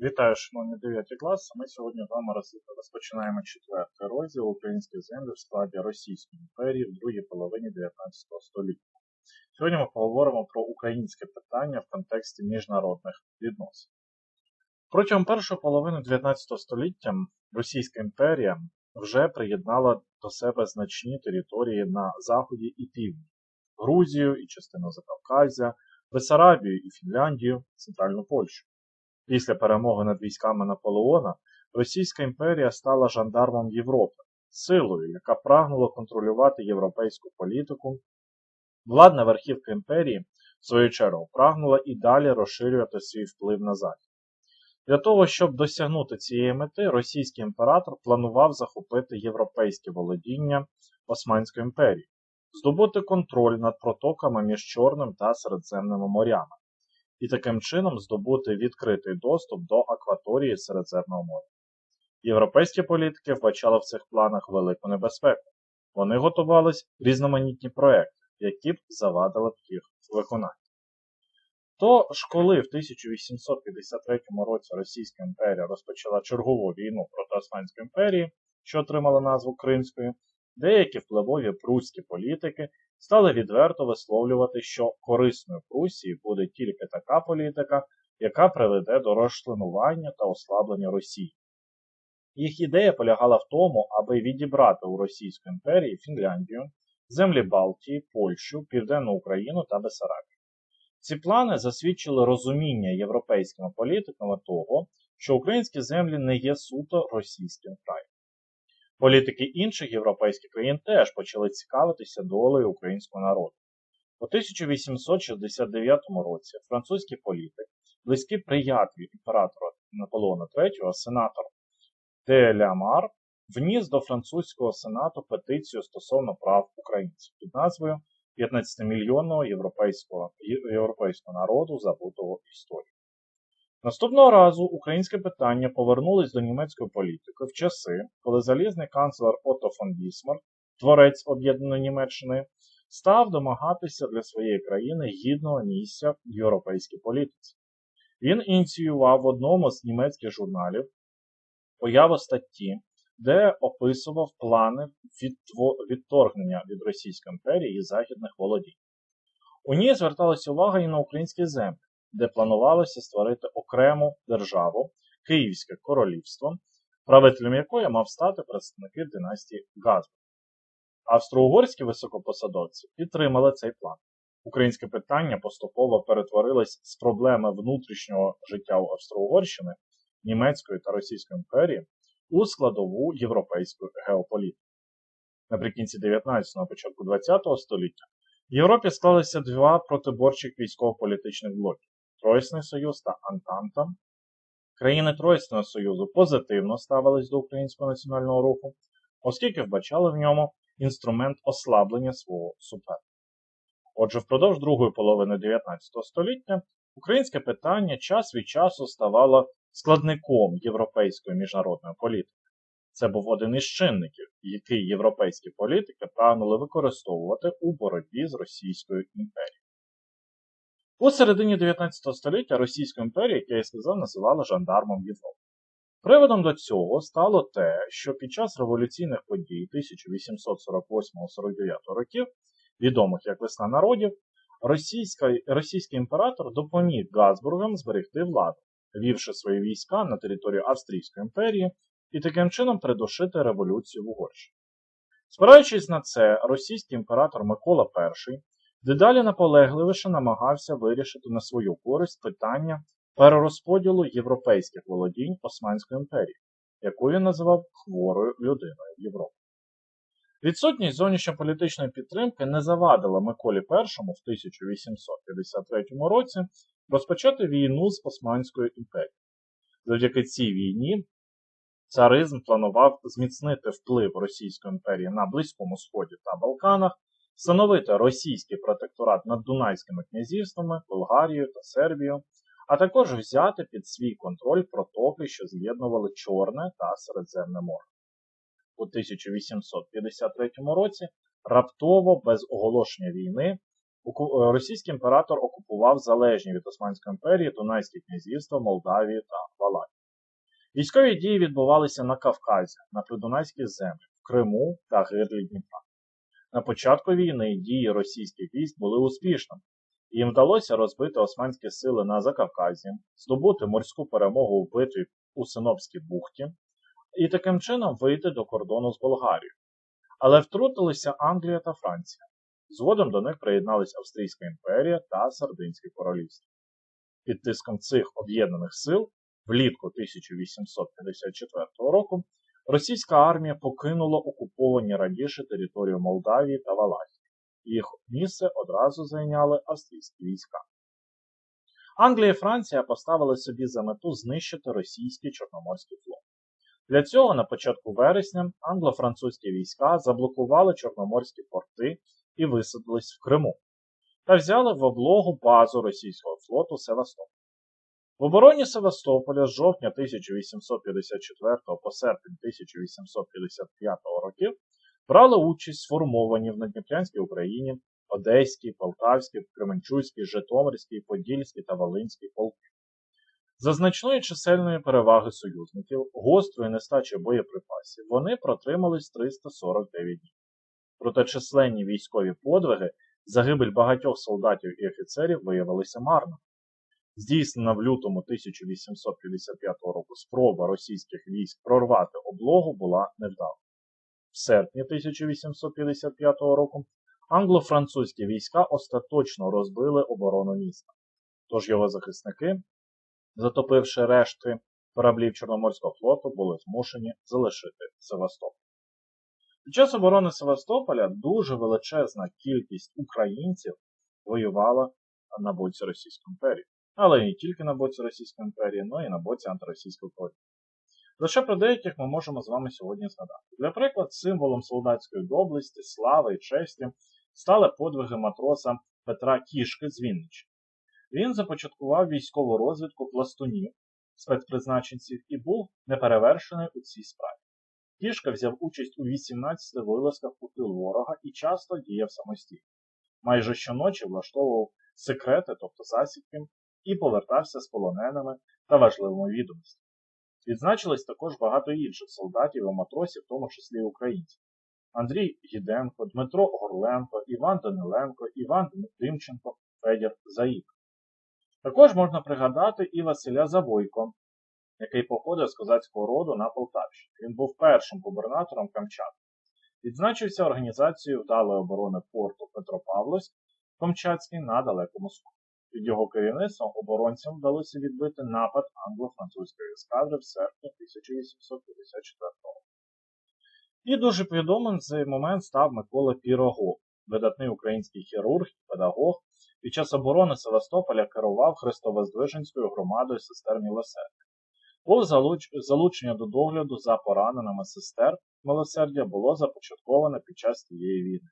Вітаю, шановні 9 класи. Ми сьогодні з вами розпочинаємо четвертий розділ української землі в складі Російської імперії в другій половині 19 століття. Сьогодні ми поговоримо про українське питання в контексті міжнародних відносин. Протягом першої половини 19 століття Російська імперія вже приєднала до себе значні території на заході і півдні Грузію і частину Закавказя, Бесарабію і Фінляндію, Центральну Польщу. Після перемоги над військами Наполеона Російська імперія стала жандармом Європи, силою, яка прагнула контролювати європейську політику. Владна верхівка імперії, в свою чергу, прагнула і далі розширювати свій вплив на захід. Для того, щоб досягнути цієї мети, російський імператор планував захопити європейське володіння Османської імперії, здобути контроль над протоками між Чорним та Середземними морями і таким чином здобути відкритий доступ до акваторії Середземного моря. Європейські політики вбачали в цих планах велику небезпеку. Вони готувались різноманітні проекти, які б завадили б їх виконання. Тож, коли в 1853 році Російська імперія розпочала чергову війну проти Османської імперії, що отримала назву Кримської, деякі впливові прусські політики стали відверто висловлювати, що корисною Прусії буде тільки така політика, яка приведе до розчленування та ослаблення Росії. Їх ідея полягала в тому, аби відібрати у Російської імперії Фінляндію, землі Балтії, Польщу, Південну Україну та Бесарабію. Ці плани засвідчили розуміння європейськими політиками того, що українські землі не є суто російським краєм. Політики інших європейських країн теж почали цікавитися долею українського народу. У 1869 році французький політик, близький приятель імператора Наполеона III, сенатор Де Лямар, вніс до французького сенату петицію стосовно прав українців під назвою 15-мільйонного європейського, європейського народу забутого історії. Наступного разу українське питання повернулось до німецької політики в часи, коли залізний канцлер Отто фон Бісмарк, творець об'єднаної Німеччини, став домагатися для своєї країни гідного місця в європейській політиці. Він ініціював в одному з німецьких журналів появу статті, де описував плани відторгнення від Російської імперії і західних володінь. У ній зверталася увага і на українські землі, де планувалося створити окрему державу Київське королівство, правителем якої мав стати представники династії Газбург. Австро-угорські високопосадовці підтримали цей план. Українське питання поступово перетворилось з проблеми внутрішнього життя у Австро-Угорщини, Німецької та Російської імперії у складову європейської геополітики. Наприкінці 19-го, початку 20-го століття в Європі склалися два протиборчих військово-політичних блоків Троєсний Союз та Антанта. Країни Троєсного Союзу позитивно ставились до українського національного руху, оскільки вбачали в ньому інструмент ослаблення свого суперника. Отже, впродовж другої половини 19 століття українське питання час від часу ставало складником європейської міжнародної політики. Це був один із чинників, який європейські політики прагнули використовувати у боротьбі з Російською імперією. У середині 19 століття Російську імперію, як я і сказав, називали жандармом Європи. Приводом до цього стало те, що під час революційних подій 1848-49 років, відомих як Весна народів, російська, російський імператор допоміг Газбургам зберегти владу, вівши свої війська на територію Австрійської імперії і таким чином придушити революцію в Угорщині. Спираючись на це, російський імператор Микола І дедалі наполегливіше намагався вирішити на свою користь питання перерозподілу європейських володінь Османської імперії, яку він називав хворою людиною Європи. Відсутність зовнішньополітичної підтримки не завадила Миколі І в 1853 році розпочати війну з Османською імперією. Завдяки цій війні царизм планував зміцнити вплив Російської імперії на Близькому Сході та Балканах, встановити російський протекторат над Дунайськими князівствами, Болгарією та Сербією, а також взяти під свій контроль протоки, що з'єднували Чорне та Середземне море. У 1853 році раптово без оголошення війни е, Російський імператор окупував залежні від Османської імперії Дунайські князівства Молдавії та Валахії. Військові дії відбувалися на Кавказі, на придунайських землях, в Криму та гирлі Дніпра. На початку війни дії російських військ були успішними. Їм вдалося розбити османські сили на Закавказі, здобути морську перемогу в битві у Синопській бухті і таким чином вийти до кордону з Болгарією. Але втрутилися Англія та Франція. Згодом до них приєдналися Австрійська імперія та Сардинське королівство. Під тиском цих об'єднаних сил влітку 1854 року російська армія покинула окуповані раніше територію Молдавії та Валахії. Їх місце одразу зайняли австрійські війська. Англія і Франція поставили собі за мету знищити російський Чорноморський флот. Для цього на початку вересня англо-французькі війська заблокували чорноморські порти і висадились в Криму та взяли в облогу базу російського флоту Севастополь. В обороні Севастополя з жовтня 1854 по серпень 1855 років брали участь сформовані в Надніпрянській Україні Одеський, Полтавський, Кременчуцький, Житомирський, Подільський та Волинський полки. За значної чисельної переваги союзників, гострої нестачі боєприпасів, вони протримались 349 днів. Проте численні військові подвиги, загибель багатьох солдатів і офіцерів виявилися марними. Здійснена в лютому 1855 року спроба російських військ прорвати облогу була невдала. В серпні 1855 року англо-французькі війська остаточно розбили оборону міста, тож його захисники, затопивши решти кораблів Чорноморського флоту, були змушені залишити Севастополь. Під час оборони Севастополя дуже величезна кількість українців воювала на боці Російської імперії. Але не тільки на боці Російської імперії, але і на боці антиросійської коаліції. Лише про деяких ми можемо з вами сьогодні згадати. Для прикладу, символом солдатської доблесті, слави і честі стали подвиги матроса Петра Кішки з Вінниччини. Він започаткував військову розвідку пластунів, спецпризначенців і був неперевершений у цій справі. Кішка взяв участь у 18 вилазках у тил ворога і часто діяв самостійно. Майже щоночі влаштовував секрети, тобто засідки, і повертався з полоненими та важливими відомостями. Відзначились також багато інших солдатів і матросів, в тому числі українців. Андрій Гіденко, Дмитро Горленко, Іван Даниленко, Іван Димченко, Федір Заїк. Також можна пригадати і Василя Завойко, який походив з козацького роду на Полтавщині. Він був першим губернатором Камчатки. Відзначився організацією вдалої оборони порту Петропавловськ Камчатський на Далекому Сході. Під його керівництвом оборонцям вдалося відбити напад англо-французької ескадри в серпні 1854 року. І дуже відомим цей момент став Микола Пірогов, видатний український хірург і педагог. Під час оборони Севастополя керував Христовоздвиженською громадою сестер Милосердя. Залуч... залучення до догляду за пораненими сестер милосердя було започатковане під час цієї війни.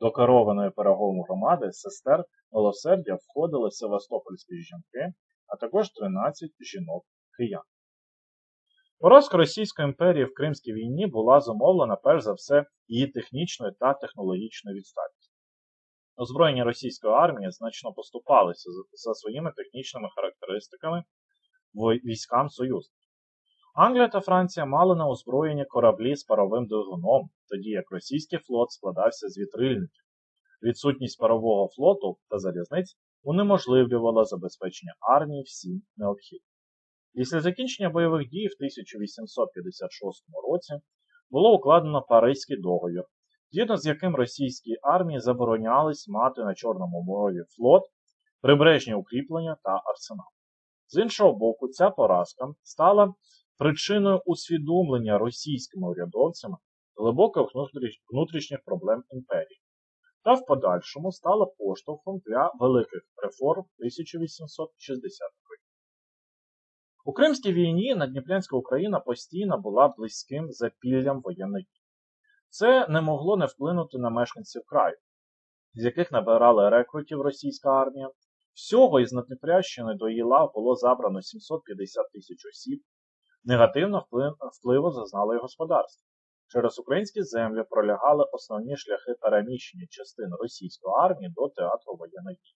До керованої переговом громади сестер милосердя входили севастопольські жінки, а також 13 жінок киян. Поразка Російської імперії в Кримській війні була зумовлена перш за все її технічною та технологічною відстаттю. Озброєння російської армії значно поступалися за своїми технічними характеристиками військам союзників. Англія та Франція мали на озброєнні кораблі з паровим двигуном, тоді як російський флот складався з вітрильників. Відсутність парового флоту та залізниць унеможливлювала забезпечення армії всім необхідним. Після закінчення бойових дій в 1856 році було укладено Паризький договір, згідно з яким російській армії заборонялись мати на Чорному морі флот, прибережні укріплення та арсенал. З іншого боку, ця поразка стала причиною усвідомлення російськими урядовцями глибоких внутрішніх проблем імперії та в подальшому стала поштовхом для великих реформ 1860 років. У Кримській війні Надніпрянська Україна постійно була близьким запіллям воєнних. Це не могло не вплинути на мешканців краю, з яких набирали рекрутів російська армія. Всього із Надніпрящини до Їла було забрано 750 тисяч осіб, негативно впливу зазнало і господарство. Через українські землі пролягали основні шляхи переміщення частин російської армії до театру воєнних дій.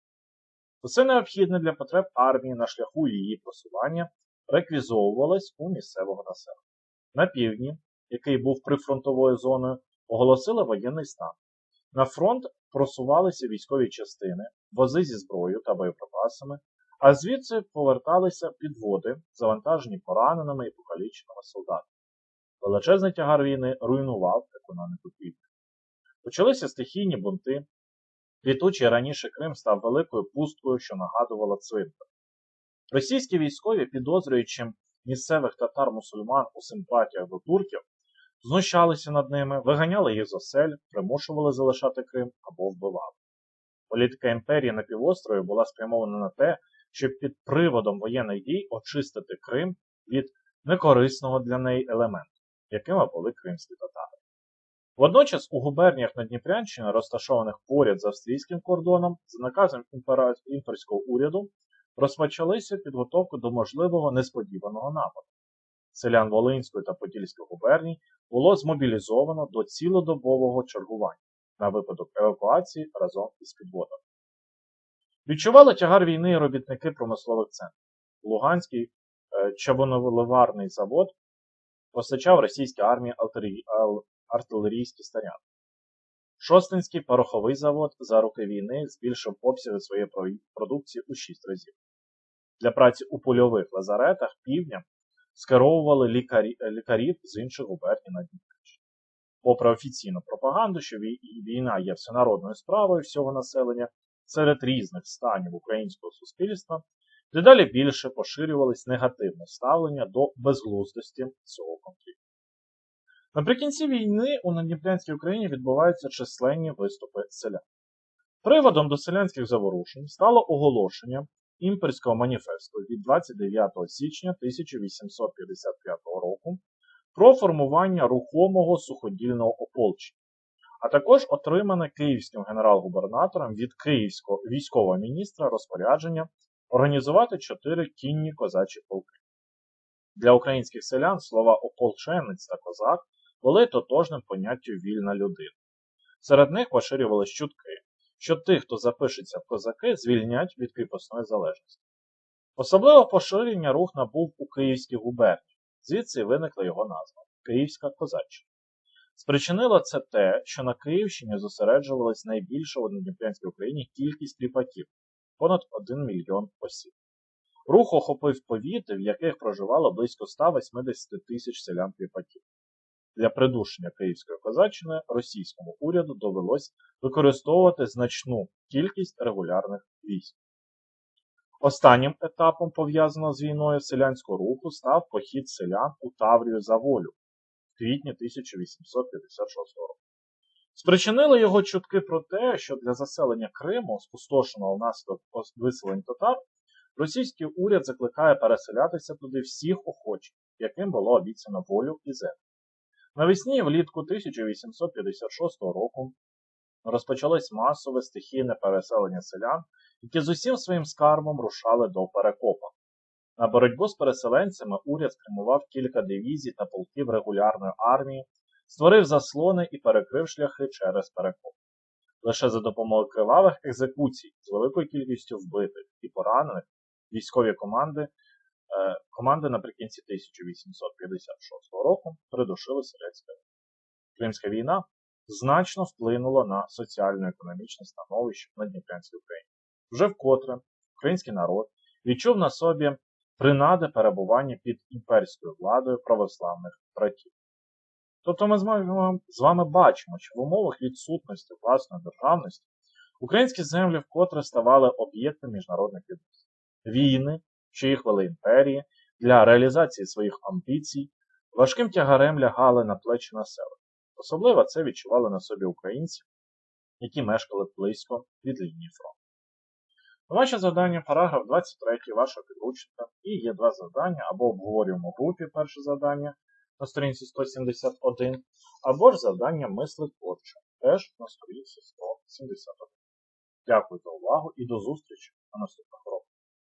Усе необхідне для потреб армії на шляху її просування реквізовувалось у місцевого населення. На півдні, який був прифронтовою зоною, оголосили воєнний стан. На фронт просувалися військові частини, вози зі зброєю та боєприпасами, а звідси поверталися підводи, завантажені пораненими і покаліченими солдатами. Величезний тягар війни руйнував економіку півдня. Почалися стихійні бунти. Квітучий раніше Крим став великою пусткою, що нагадувала цвинтар. Російські військові, підозрюючи місцевих татар-мусульман у симпатіях до турків, знущалися над ними, виганяли їх з осель, примушували залишати Крим або вбивали. Політика імперії на півострові була спрямована на те, щоб під приводом воєнних дій очистити Крим від некорисного для неї елементу, якими були кримські татари. Водночас у губерніях Надніпрянщини, розташованих поряд з австрійським кордоном, за наказом імперського уряду розпочалися підготовку до можливого несподіваного нападу. Селян Волинської та Подільської губерній було змобілізовано до цілодобового чергування на випадок евакуації разом із підводами. Відчували тягар війни робітники промислових центрів. Луганський е, завод постачав російській армії артилерійські снаряди. Шостинський пороховий завод за роки війни збільшив обсяги своєї продукції у 6 разів. Для праці у польових лазаретах півдня скеровували лікарі, е, лікарів з інших губерній на Дніпрянщині. Попри офіційну пропаганду, що війна є всенародною справою всього населення, серед різних станів українського суспільства дедалі більше поширювались негативне ставлення до безглуздості цього конфлікту. Наприкінці війни у Надніпрянській Україні відбуваються численні виступи селян. Приводом до селянських заворушень стало оголошення імперського маніфесту від 29 січня 1855 року про формування рухомого суходільного ополчення, а також отримане київським генерал-губернатором від київського військового міністра розпорядження організувати чотири кінні козачі полки. Для українських селян слова ополченець та козак були тотожним поняттю вільна людина. Серед них поширювались чутки, що тих, хто запишеться в козаки, звільнять від кріпосної залежності. Особливо поширення рух набув у Київській губернії, звідси виникла його назва Київська козаччина. Спричинило це те, що на Київщині зосереджувалась найбільша в Дніпрянській Україні кількість кріпаків понад 1 мільйон осіб. Рух охопив повіти, в яких проживало близько 180 тисяч селян кріпаків. Для придушення Київської козаччини російському уряду довелось використовувати значну кількість регулярних військ. Останнім етапом пов'язаного з війною селянського руху став похід селян у Таврію за волю квітні 1856 року. Спричинили його чутки про те, що для заселення Криму, спустошеного внаслідок виселень татар, російський уряд закликає переселятися туди всіх охочих, яким було обіцяно волю і землю. Навесні і влітку 1856 року розпочалось масове стихійне переселення селян, які з усім своїм скарбом рушали до перекопа. На боротьбу з переселенцями уряд спрямував кілька дивізій та полків регулярної армії, створив заслони і перекрив шляхи через перекоп. Лише за допомогою кривавих екзекуцій з великою кількістю вбитих і поранених військові команди, е, команди наприкінці 1856 року придушили селянське. Кримська війна значно вплинула на соціально-економічне становище на Дніпрянській Україні. Вже вкотре український народ відчув на собі принади перебування під імперською владою православних братів. Тобто ми з вами, бачимо, що в умовах відсутності власної державності українські землі вкотре ставали об'єктом міжнародних відносин. Війни, що їх вели імперії, для реалізації своїх амбіцій, важким тягарем лягали на плечі населення. Особливо це відчували на собі українці, які мешкали близько від лінії фронту. Ваше завдання параграф 23 вашого підручника і є два завдання, або обговорюємо в групі перше завдання на сторінці 171, або ж завдання мисли творче, теж на сторінці 171. Дякую за увагу і до зустрічі на наступних уроках.